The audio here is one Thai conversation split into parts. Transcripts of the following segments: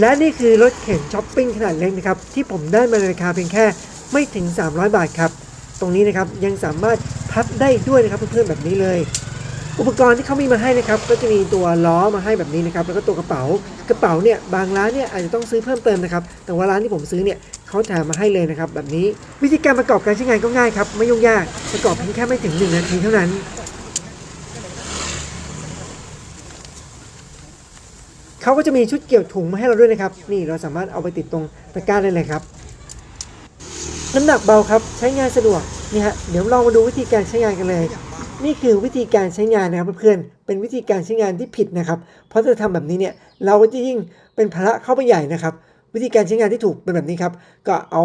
และนี่คือรถเข็นช้อปปิ้งขนาดเล็กนะครับที่ผมได้มาในราคาเพียงแค่ไม่ถึง 300 บาทครับ ตรงนี้นะครับยังสามารถพับได้ด้วยนะครับเพื่อนๆแบบนี้เลย อุปกรณ์ที่เขามีมาให้นะครับก็จะมีตัวล้อมาให้แบบนี้นะครับแล้วก็ตัวกระเป๋ากระเป๋าเนี่ยบางร้านเนี่ยอาจจะต้องซื้อเพิ่มเติมนะครับแต่ว่าร้านที่ผมซื้อเนี่ยเขาแถมมาให้เลยนะครับแบบนี้วิธีการประกอบการใช้งานก็ง่ายครับไม่ยุ่งยากประกอบเพียงแค่ไม่ถึง 1 นาทีเท่านั้น เขาก็จะมีชุดเกี่ยวถุงมาให้เราด้วยนะครับ นี่เราสามารถเอาไปติดตรงตะกร้าได้เลยครับ น้ำหนักเบาครับใช้งานสะดวกนี่ฮะเดี๋ยวลองมาดูวิธีการใช้งานกันเลย นี่คือวิธีการใช้งานนะครับเพื่อนๆเป็นวิธีการใช้งานที่ผิดนะครับ เพราะถ้าทำแบบนี้เนี่ยเราก็จะยิ่งเป็นภาระเข้าไปใหญ่นะครับ วิธีการใช้งานที่ถูกเป็นแบบนี้ครับ ก็เอา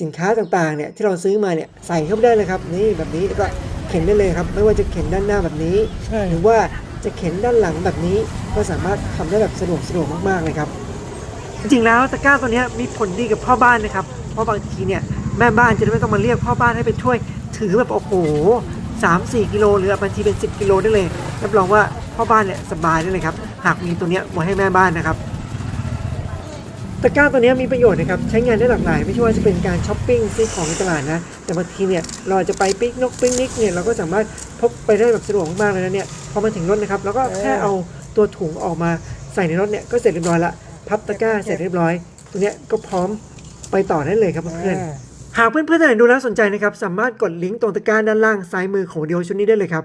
สินค้าต่างๆเนี่ยที่เราซื้อมาเนี่ยใส่เข้าไปได้เลยครับนี่แบบนี้แล้วก็เข็นได้เลยครับ ไม่ว่าจะเข็นด้านหน้าแบบนี้ใช่หรือว่าจะเข็นด้านหลังแบบนี้ ก็สามารถทำได้แบบสะดวกสะดวกมากๆเลยครับ จริงๆแล้วตะกร้าตัวนี้มีผลดีกับพ่อบ้านนะครับ เพราะบางทีเนี่ยแม่บ้านจะไม่ต้องมาเรียกพ่อบ้านให้ไปช่วย ถือแบบโอ้โหสามสี่กิโลหรือบางทีเป็น10กิโลได้เลยรับรองว่าพ่อบ้านเนี่ยสบายได้เลยครับ หากมีตัวนี้ไว้ให้แม่บ้านนะครับตะกร้าตัวนี้มีประโยชน์นะครับ ใช้งานได้หลากหลาย ไม่ใช่ว่าจะเป็นการช้อปปิ้งซื้อของในตลาดนะ แต่บางทีเนี่ยเราจะไปปิกนกปิกนิกเนี่ยเราก็สามารถพกไปได้แบบสะดวกมากๆเลยนะเนี่ยพอมาถึงรถนะครับเราก็แค่เอา ตัวถุงออกมาใส่ในรถเนี่ยก็เสร็จเรียบร้อยละพับตะกร้าเสร็จเรียบร้อยตัวเนี้ยก็พร้อมไปต่อได้เลยครับเพื่อนๆหากเพื่อนๆท่านไหนดูแล้วสนใจนะครับ สามารถกดลิงก์ตรงตะกร้าด้านล่างซ้ายมือของวิดีโอชุดนี้ได้เลยครับ